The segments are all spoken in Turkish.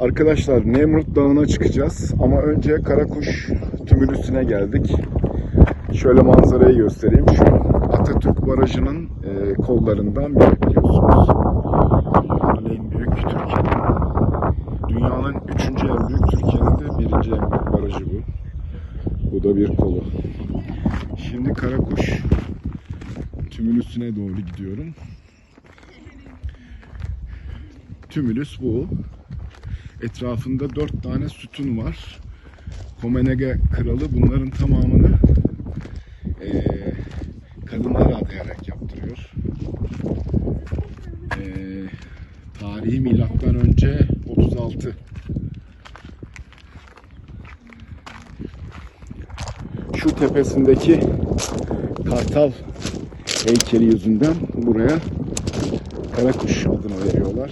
Arkadaşlar Nemrut Dağı'na çıkacağız ama önce Karakuş Tümülüsü'ne geldik. Şöyle manzarayı göstereyim. Şu Atatürk Barajı'nın e, kollarından biri biliyorsunuz. Dünyanın en büyük Türkiye'nin. Dünyanın üçüncü en büyük, Türkiye'nin de birinci en büyük barajı bu. Bu da bir kolu. Şimdi Karakuş Tümülüsü'ne doğru gidiyorum. Tümülüs bu. Etrafında dört tane sütun var. Komenege kralı bunların tamamını eee kadınlara adayarak yaptırıyor. Eee tarihi milattan önce 36 şu tepesindeki kartal heykeli yüzünden buraya Karakuş adını veriyorlar.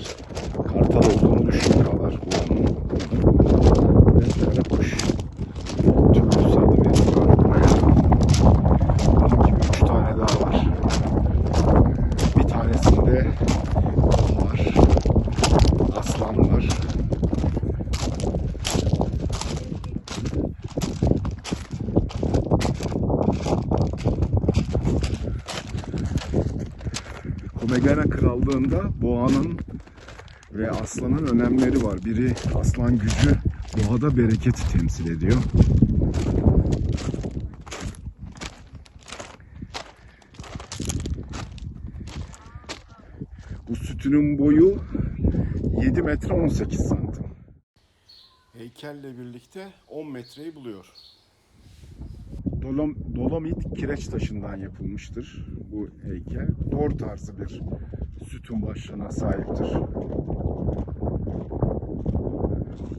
Kartal olduğunu düşünüyorlar buranın. Ve Karakuş Tümülüs adı veriliyor buraya. Bunun gibi üç tane daha var. Bir tanesinde kol var. Aslan var. Komegena Krallığında boğanın ve aslanın önemleri var. Biri aslan gücü doğada bereketi temsil ediyor. Bu sütunun boyu 7 metre 18 santim. Heykelle birlikte 10 metreyi buluyor. Dolom, dolomit kireç taşından yapılmıştır bu heykel. Dor tarzı bir sütun başlığına sahiptir.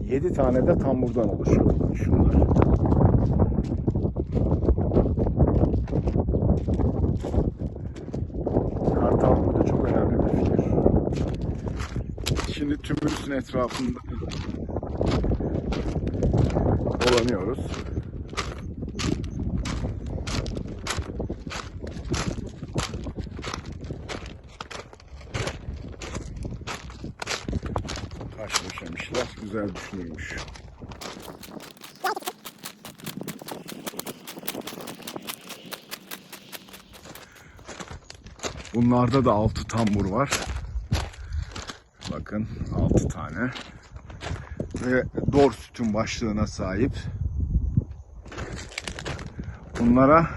7 tane de tamburdan oluşuyor şunlar. Kartal burada çok önemli bir figür. Şimdi tümülüsün etrafında dolanıyoruz. Döşemişler. Güzel düşünülmüş. Bunlarda da 6 tambur var. Bakın 6 tane. Ve dor sütun başlığına sahip. Bunlara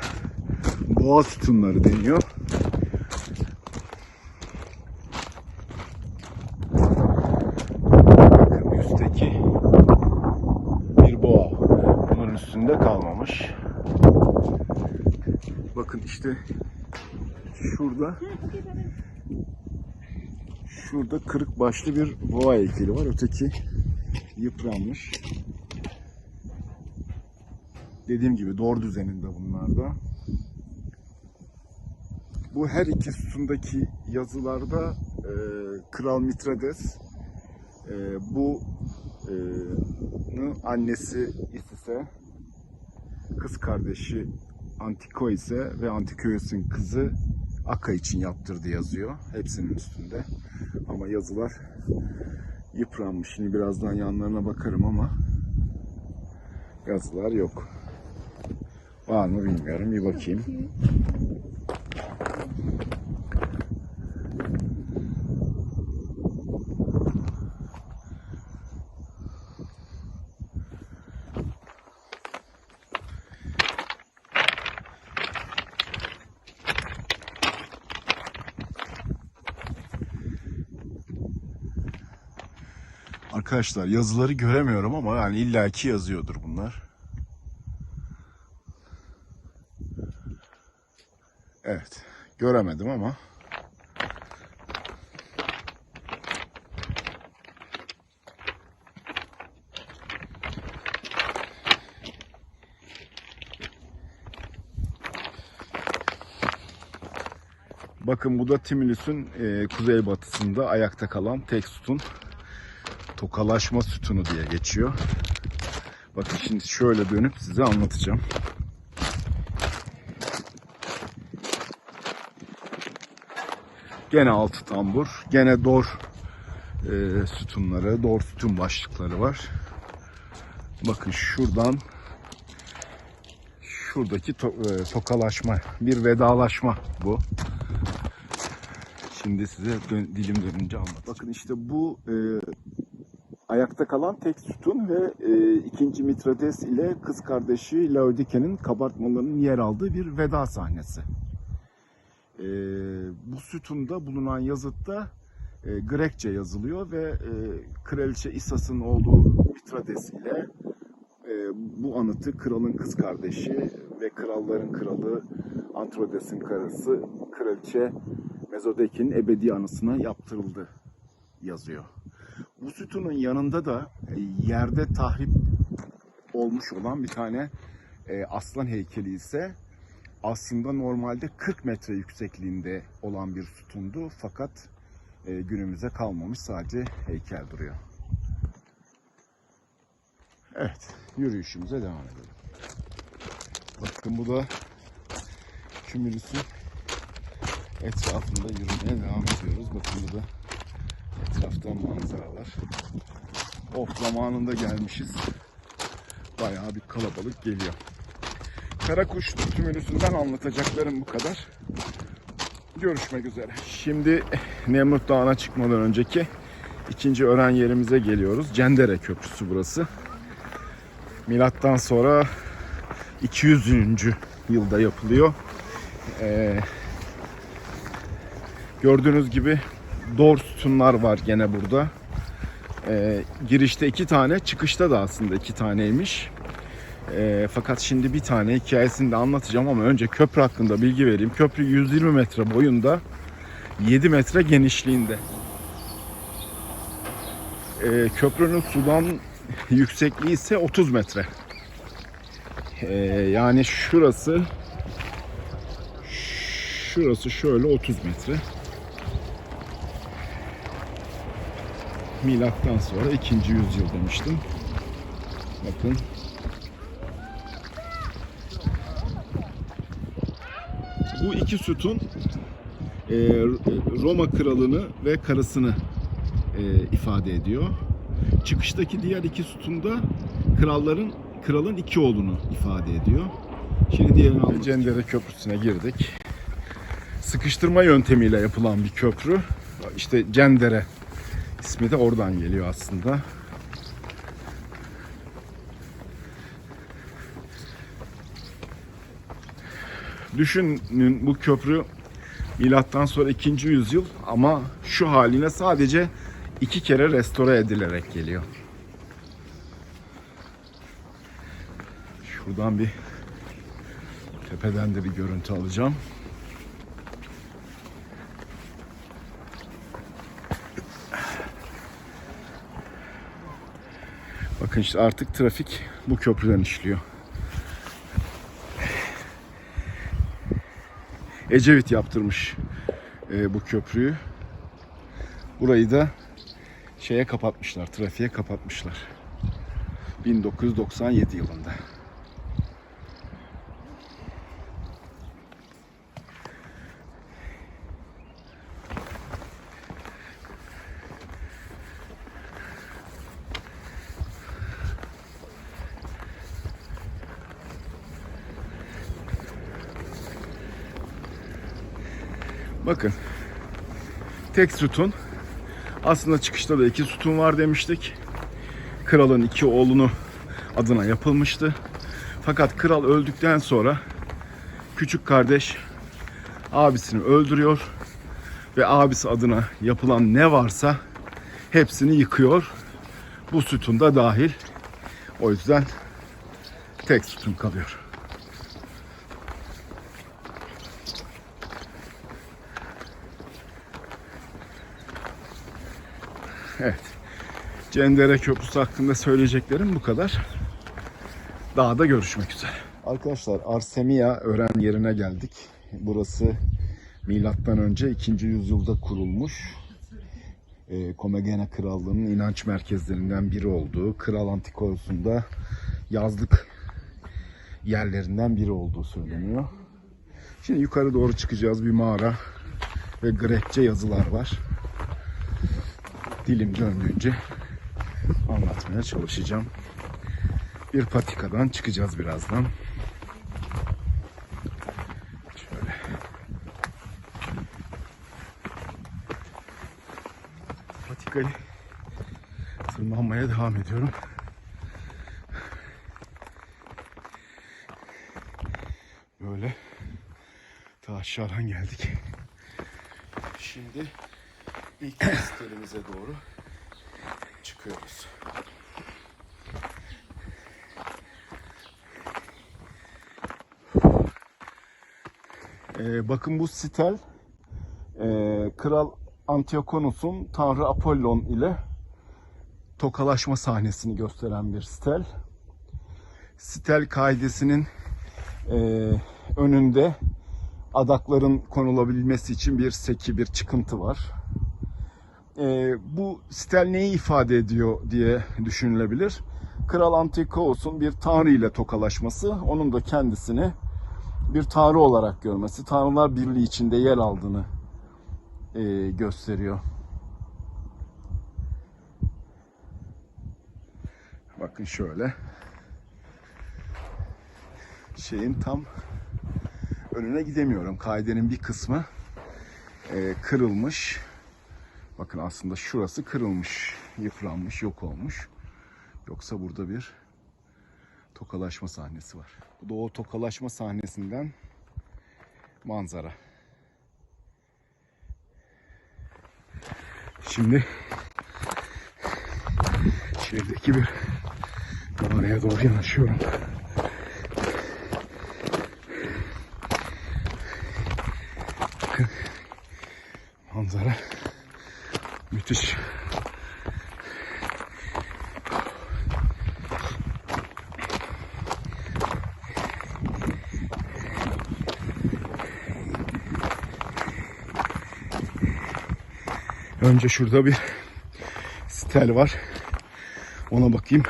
boğa sütunları deniyor. Bakın üstteki bir boğa. Bunun üstünde kalmamış. Bakın işte şurada şurada kırık başlı bir boğa heykeli var. Öteki yıpranmış. Dediğim gibi doğru düzeninde bunlar da. Bu her iki sütundaki yazılarda e, Kral Mitrades e, bu e, annesi Isis'e kız kardeşi Antikois'e ve Antikois'in kızı Aka için yaptırdı yazıyor. Hepsinin üstünde. Ama yazılar yıpranmış. Şimdi birazdan yanlarına bakarım ama yazılar yok. Var mı bilmiyorum. Bir bakayım. Arkadaşlar yazıları göremiyorum ama yani illaki yazıyordur bunlar. Evet. Göremedim ama. Bakın bu da Timülüs'ün e, kuzeybatısında ayakta kalan tek sütun. Tokalaşma sütunu diye geçiyor. Bakın şimdi şöyle dönüp size anlatacağım. Gene altı tambur, gene dor e, sütunları, doğru sütun başlıkları var. Bakın şuradan şuradaki to- e, tokalaşma, bir vedalaşma bu. Şimdi size dön- dilim dönünce anlat. Bakın işte bu e, ayakta kalan tek sütun ve e, ikinci Mitrades ile kız kardeşi Laodike'nin kabartmalarının yer aldığı bir veda sahnesi. E, bu sütunda bulunan yazıtta e, Grekçe yazılıyor ve e, Kraliçe İsas'ın olduğu Mitrades ile e, bu anıtı kralın kız kardeşi ve kralların kralı Antrodes'in karısı Kraliçe Mezodeki'nin ebedi anısına yaptırıldı yazıyor. Bu sütunun yanında da e, yerde tahrip olmuş olan bir tane e, aslan heykeli ise aslında normalde 40 metre yüksekliğinde olan bir sütundu fakat e, günümüze kalmamış sadece heykel duruyor. Evet, yürüyüşümüze devam edelim. Bakın bu da kümülüsün etrafında yürümeye devam ediyoruz. Bakın bu da etraftan manzaralar. Of zamanında gelmişiz. Bayağı bir kalabalık geliyor. Karakuş tümülüsünden anlatacaklarım bu kadar. Görüşmek üzere. Şimdi Nemrut Dağı'na çıkmadan önceki ikinci öğren yerimize geliyoruz. Cendere Köprüsü burası. Milattan sonra 200. yılda yapılıyor. Ee, gördüğünüz gibi dor sütunlar var gene burada. Ee, girişte iki tane, çıkışta da aslında iki taneymiş. Ee, fakat şimdi bir tane hikayesini de anlatacağım ama önce köprü hakkında bilgi vereyim. Köprü 120 metre boyunda, 7 metre genişliğinde. Ee, köprünün sudan yüksekliği ise 30 metre. Ee, yani şurası şurası şöyle 30 metre. Milattan sonra 2. yüzyıl demiştim. Bakın bu iki sütun e, Roma kralını ve karısını e, ifade ediyor. Çıkıştaki diğer iki sütunda kralların kralın iki oğlunu ifade ediyor. Şimdi diğerini anlatacağım. Cendere Köprüsü'ne girdik. Sıkıştırma yöntemiyle yapılan bir köprü. İşte Cendere ismi de oradan geliyor aslında. Düşünün bu köprü milattan sonra 2. yüzyıl ama şu haline sadece iki kere restore edilerek geliyor. Şuradan bir tepeden de bir görüntü alacağım. Bakın işte artık trafik bu köprüden işliyor. Ecevit yaptırmış e, bu köprüyü. Burayı da şeye kapatmışlar, trafiğe kapatmışlar. 1997 yılında. Bakın. Tek sütun. Aslında çıkışta da iki sütun var demiştik. Kralın iki oğlunu adına yapılmıştı. Fakat kral öldükten sonra küçük kardeş abisini öldürüyor ve abisi adına yapılan ne varsa hepsini yıkıyor. Bu sütun da dahil. O yüzden tek sütun kalıyor. Cendere Köprüsü hakkında söyleyeceklerim bu kadar. Daha da görüşmek üzere. Arkadaşlar Arsemia öğren yerine geldik. Burası milattan önce 2. yüzyılda kurulmuş. E, Komagene Krallığı'nın inanç merkezlerinden biri olduğu, Kral Antikous'un da yazlık yerlerinden biri olduğu söyleniyor. Şimdi yukarı doğru çıkacağız bir mağara ve Grekçe yazılar var. dilim döndüğünce anlatmaya çalışacağım. Bir patikadan çıkacağız birazdan. Şöyle. Patikayı tırmanmaya devam ediyorum. Böyle ta aşağıdan geldik. Şimdi ilk sitelimize doğru çıkıyoruz. Ee, bakın bu sitel e, Kral Antiokonus'un Tanrı Apollon ile tokalaşma sahnesini gösteren bir sitel. Sitel kaidesinin e, önünde adakların konulabilmesi için bir seki, bir çıkıntı var. E, bu sitel neyi ifade ediyor diye düşünülebilir. Kral Antiochos'un bir tanrı ile tokalaşması, onun da kendisini bir tanrı olarak görmesi, tanrılar birliği içinde yer aldığını e, gösteriyor. Bakın şöyle. Şeyin tam önüne gidemiyorum. Kaidenin bir kısmı e, kırılmış. Bakın aslında şurası kırılmış, yıpranmış, yok olmuş. Yoksa burada bir tokalaşma sahnesi var. Bu da o tokalaşma sahnesinden manzara. Şimdi şehirdeki bir mağaraya doğru yanaşıyorum. Bakın manzara müthiş. Önce şurada bir stel var. Ona bakayım.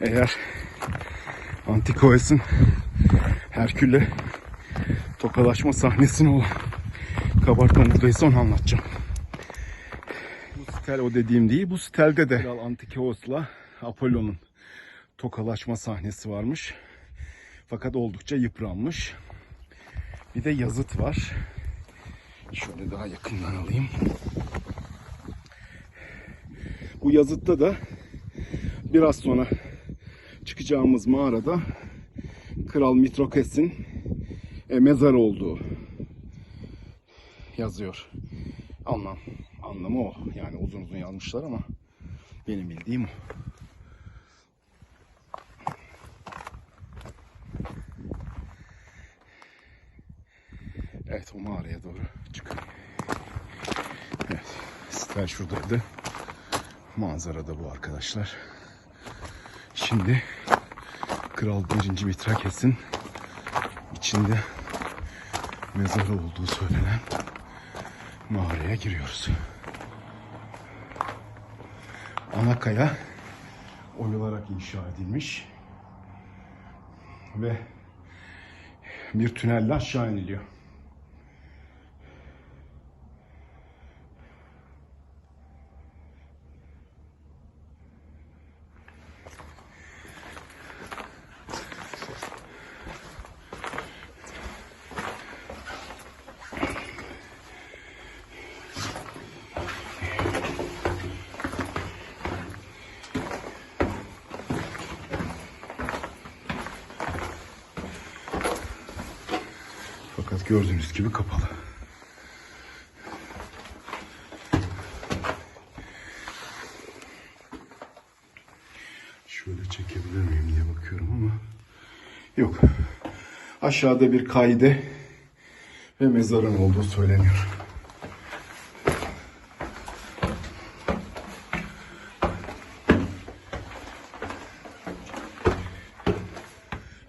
Eğer Antikoes'in Herkül'le tokalaşma sahnesine olan kabartma buradaysa onu anlatacağım. Bu stel o dediğim değil. Bu stelde de Kral Antikoos'la Apollon'un tokalaşma sahnesi varmış. Fakat oldukça yıpranmış. Bir de yazıt var. Şöyle daha yakından alayım. Bu yazıtta da biraz sonra çıkacağımız mağarada Kral Mitrokes'in e, mezar olduğu yazıyor. Anlam, anlamı o. Yani uzun uzun yazmışlar ama benim bildiğim o. Evet o mağaraya doğru çıkıyor. Evet stel şuradaydı. Manzara da bu arkadaşlar. Şimdi Kral 1. Mitrakes'in içinde mezarı olduğu söylenen mağaraya giriyoruz. Ana kaya oyularak inşa edilmiş ve bir tünelle aşağı iniliyor. Fakat gördüğünüz gibi kapalı. Şöyle çekebilir miyim diye bakıyorum ama yok. Aşağıda bir kaide ve mezarın olduğu söyleniyor.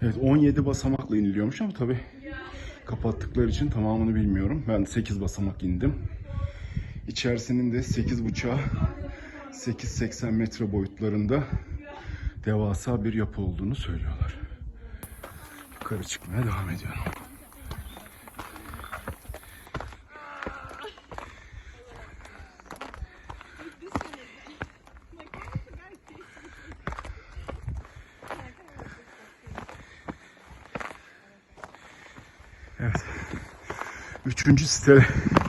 Evet 17 basamakla iniliyormuş ama tabii kapattıkları için tamamını bilmiyorum. Ben 8 basamak indim. İçerisinin de 8.5'a 8.80 metre boyutlarında devasa bir yapı olduğunu söylüyorlar. Yukarı çıkmaya devam ediyorum. Üçüncü siteye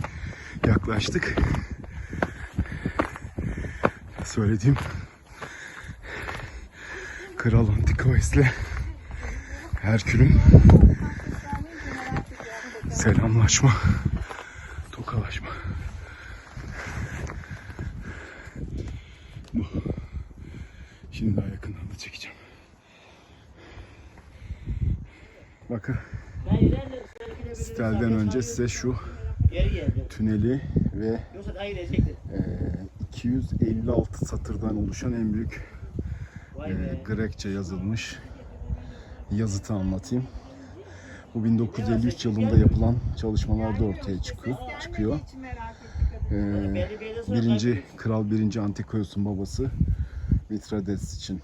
yaklaştık. Söylediğim Kral Antikoes'le Herkül'ün selamlaşma, tokalaşma. Bu. Şimdi daha yakından da çekeceğim. Bakın sitelden önce size şu tüneli ve Yoksa daha gidecekti. e, 256 satırdan oluşan en büyük e. Grekçe yazılmış yazıtı anlatayım. Bu 1953 yılında yapılan çalışmalarda ortaya çıkıyor. çıkıyor. E, sonra birinci Kral 1. Antikoyos'un babası Mitrades için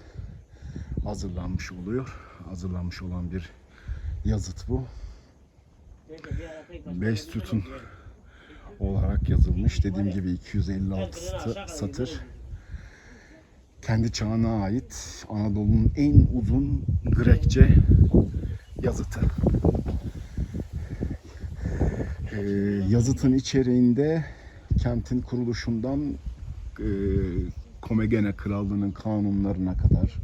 hazırlanmış oluyor. Hazırlanmış olan bir yazıt bu. Sütun olarak yazılmış. Dediğim gibi 256 sta- satır. Kendi çağına ait Anadolu'nun en uzun Grekçe yazıtı. Ee, yazıtın içeriğinde kentin kuruluşundan e, Komegene Krallığı'nın kanunlarına kadar,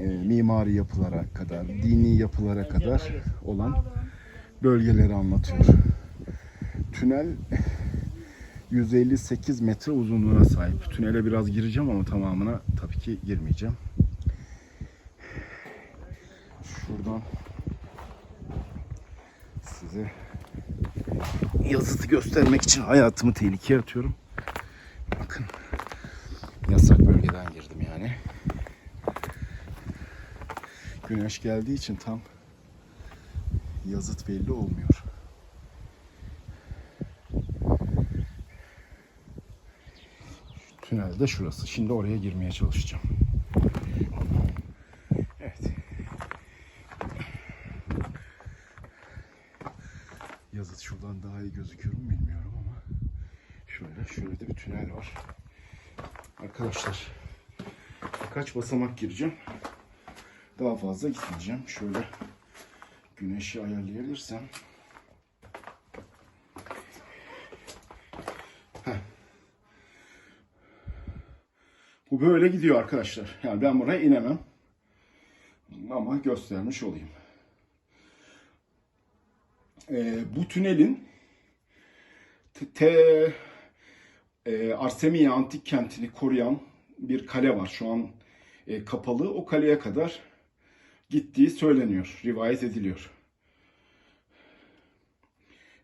e, mimari yapılara kadar, dini yapılara kadar olan bölgeleri anlatıyor. Tünel 158 metre uzunluğuna sahip. Tünele biraz gireceğim ama tamamına tabii ki girmeyeceğim. Şuradan size yazıtı göstermek için hayatımı tehlikeye atıyorum. Bakın yasak bölgeden girdim yani. Güneş geldiği için tam yazıt belli olmuyor. Tünel de şurası. Şimdi oraya girmeye çalışacağım. Evet. Yazıt şuradan daha iyi gözüküyor mu bilmiyorum ama şöyle şöyle de bir tünel var. Arkadaşlar birkaç basamak gireceğim. Daha fazla gitmeyeceğim. Şöyle güneşi ayarlayabilirsem. Heh. Bu böyle gidiyor arkadaşlar. Yani ben buraya inemem. Ama göstermiş olayım. Ee, bu tünelin te e, Arsemia antik kentini koruyan bir kale var. Şu an e, kapalı. O kaleye kadar gittiği söyleniyor, rivayet ediliyor.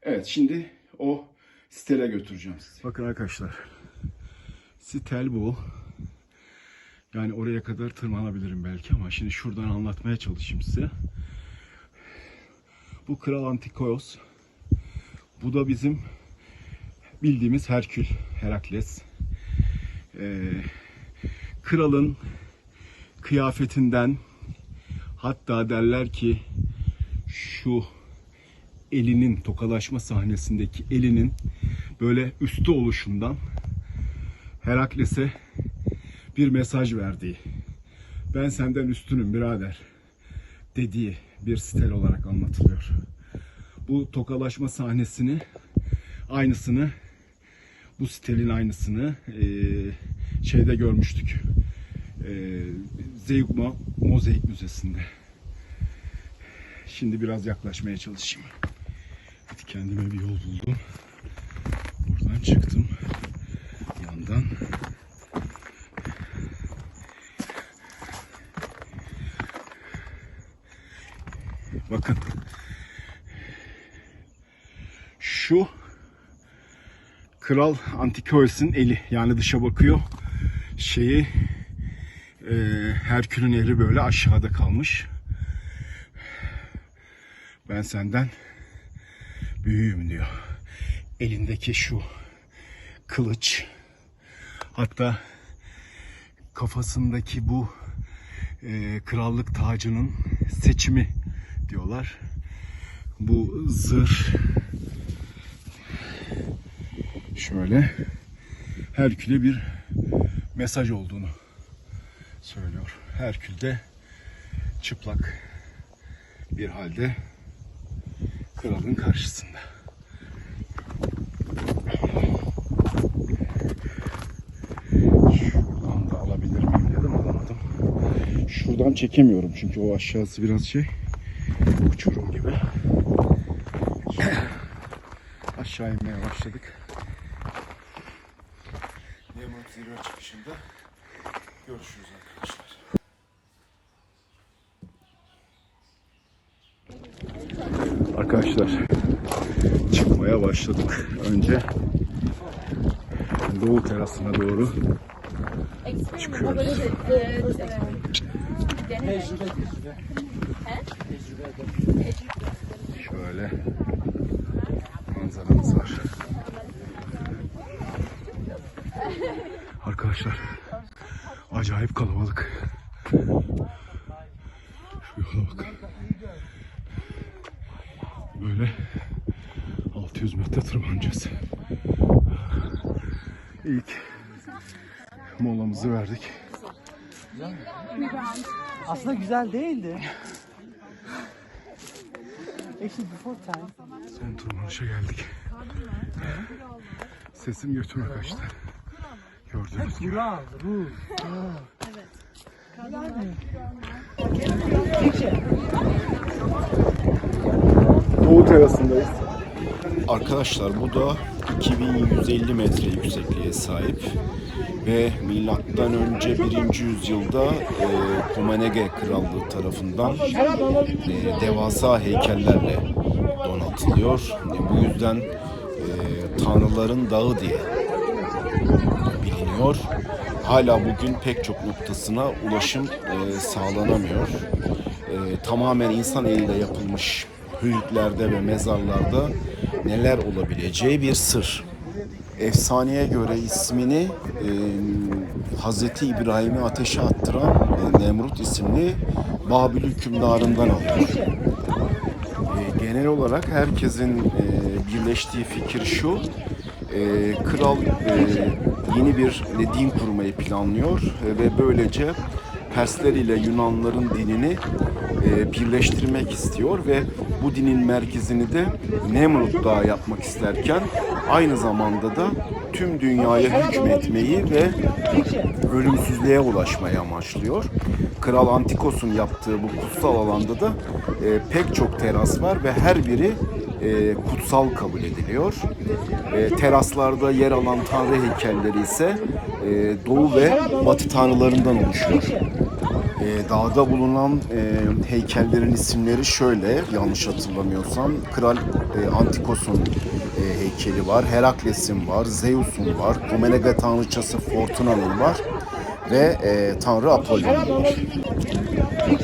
Evet, şimdi o sitele götüreceğim sizi. Bakın arkadaşlar, sitel bu. Yani oraya kadar tırmanabilirim belki ama şimdi şuradan anlatmaya çalışayım size. Bu Kral Antikoyos. Bu da bizim bildiğimiz Herkül, Herakles. Ee, kralın kıyafetinden hatta derler ki şu elinin tokalaşma sahnesindeki elinin böyle üstü oluşundan Herakles'e bir mesaj verdiği ben senden üstünüm birader dediği bir stel olarak anlatılıyor. Bu tokalaşma sahnesini aynısını bu stelin aynısını eee, şeyde görmüştük. Eee Zeugma Mozaik Müzesi'nde. Şimdi biraz yaklaşmaya çalışayım. Kendime bir yol buldum. Buradan çıktım. Yandan. Bakın. Şu Kral Antikoes'in eli yani dışa bakıyor. Şeyi e, Herkül'ün eli böyle aşağıda kalmış. Ben senden büyüğüm diyor. Elindeki şu kılıç hatta kafasındaki bu e, krallık tacının seçimi diyorlar. Bu zırh şöyle Herkül'e bir mesaj olduğunu söylüyor. Herkül de çıplak bir halde Kralın karşısında. Şuradan da alabilir miyim dedim alamadım. Şuradan çekemiyorum çünkü o aşağısı biraz şey uçurum gibi. Aşağı inmeye başladık. Nemrut zirve çıkışında görüşürüz arkadaşlar. Arkadaşlar çıkmaya başladık. Önce doğu terasına doğru e, e, deneme. şöyle manzaramız var. Arkadaşlar acayip kalabalık. Şu yola bakın. Böyle 600 metre tırmanacağız. İlk molamızı verdik. Aslında güzel değildi. Actually before time. Son tırmanışa geldik. Sesim götüme kaçtı. Burak, Ruh. Doğu terasındayız. Arkadaşlar bu da 2150 metre yüksekliğe sahip ve milattan önce 1. yüzyılda e, Komenege Krallığı tarafından e, devasa heykellerle donatılıyor. E, bu yüzden e, Tanrıların Dağı diye biliniyor. Hala bugün pek çok noktasına ulaşım e, sağlanamıyor. E, tamamen insan eliyle yapılmış höyüklerde ve mezarlarda neler olabileceği bir sır. Efsaneye göre ismini e, Hazreti İbrahim'i ateşe attıran e, Nemrut isimli Babil hükümdarından alıyor. E, genel olarak herkesin e, birleştiği fikir şu. e, kral e, yeni bir din kurmayı planlıyor e, ve böylece Persler ile Yunanların dinini e, birleştirmek istiyor ve bu dinin merkezini de Nemrut Dağı yapmak isterken aynı zamanda da tüm dünyaya hükmetmeyi ve ölümsüzlüğe ulaşmayı amaçlıyor. Kral Antikos'un yaptığı bu kutsal alanda da e, pek çok teras var ve her biri e, kutsal kabul ediliyor. E, teraslarda yer alan tanrı heykelleri ise e, doğu ve batı tanrılarından oluşuyor. E, dağda bulunan e, heykellerin isimleri şöyle yanlış hatırlamıyorsam Kral e, Antikos'un e, heykeli var, Herakles'in var, Zeus'un var, Komenega tanrıçası Fortuna'nın var ve e, Tanrı Apollon'un var.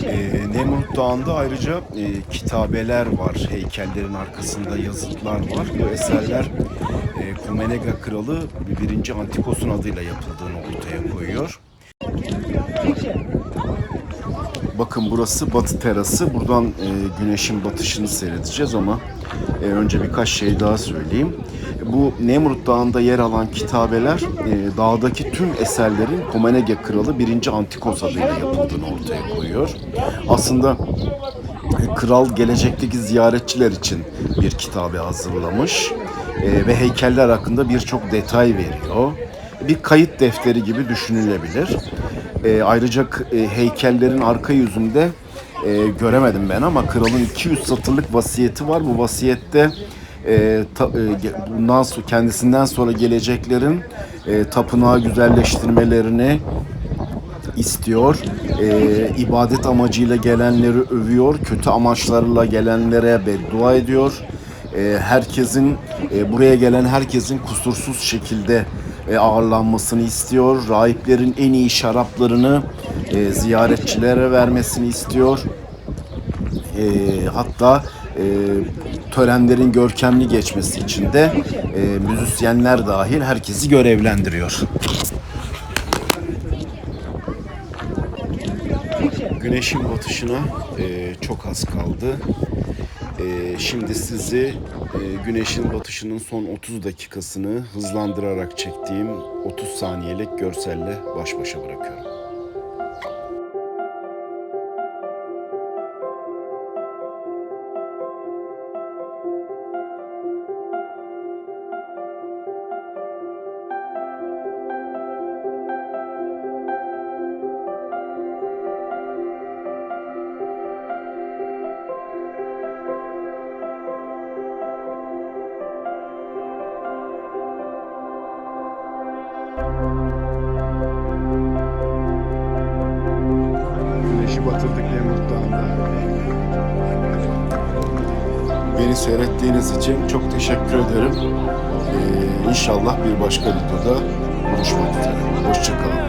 E, Nemrut Dağı'nda ayrıca e, kitabeler var, heykellerin arkasında yazıtlar var. Bu eserler e, Komenega Kralı 1. Antikos'un adıyla yapıldığını ortaya koyuyor. Bakın burası batı terası. Buradan e, güneşin batışını seyredeceğiz ama e, önce birkaç şey daha söyleyeyim. Bu Nemrut Dağı'nda yer alan kitabeler e, dağdaki tüm eserlerin Komenege Kralı 1. Antikos adıyla yapıldığını ortaya koyuyor. Aslında e, kral gelecekteki ziyaretçiler için bir kitabe hazırlamış e, ve heykeller hakkında birçok detay veriyor. Bir kayıt defteri gibi düşünülebilir. E, ayrıca e, heykellerin arka yüzünde e, göremedim ben ama kralın 200 satırlık vasiyeti var. Bu vasiyette e, ta- e, bundan sonra kendisinden sonra geleceklerin e, tapınağı güzelleştirmelerini istiyor. E, ibadet amacıyla gelenleri övüyor. Kötü amaçlarla gelenlere beddua ediyor. E, herkesin e, buraya gelen herkesin kusursuz şekilde e, ağırlanmasını istiyor. Rahiplerin en iyi şaraplarını e, ziyaretçilere vermesini istiyor. E, hatta e, törenlerin görkemli geçmesi için de e, müzisyenler dahil herkesi görevlendiriyor. Güneşin batışına e, çok az kaldı. E, şimdi sizi e, güneşin batışının son 30 dakikasını hızlandırarak çektiğim 30 saniyelik görselle baş başa bırakıyorum. İçin çok teşekkür ederim. Ee, inşallah bir başka videoda buluşmak üzere. Hoşçakalın.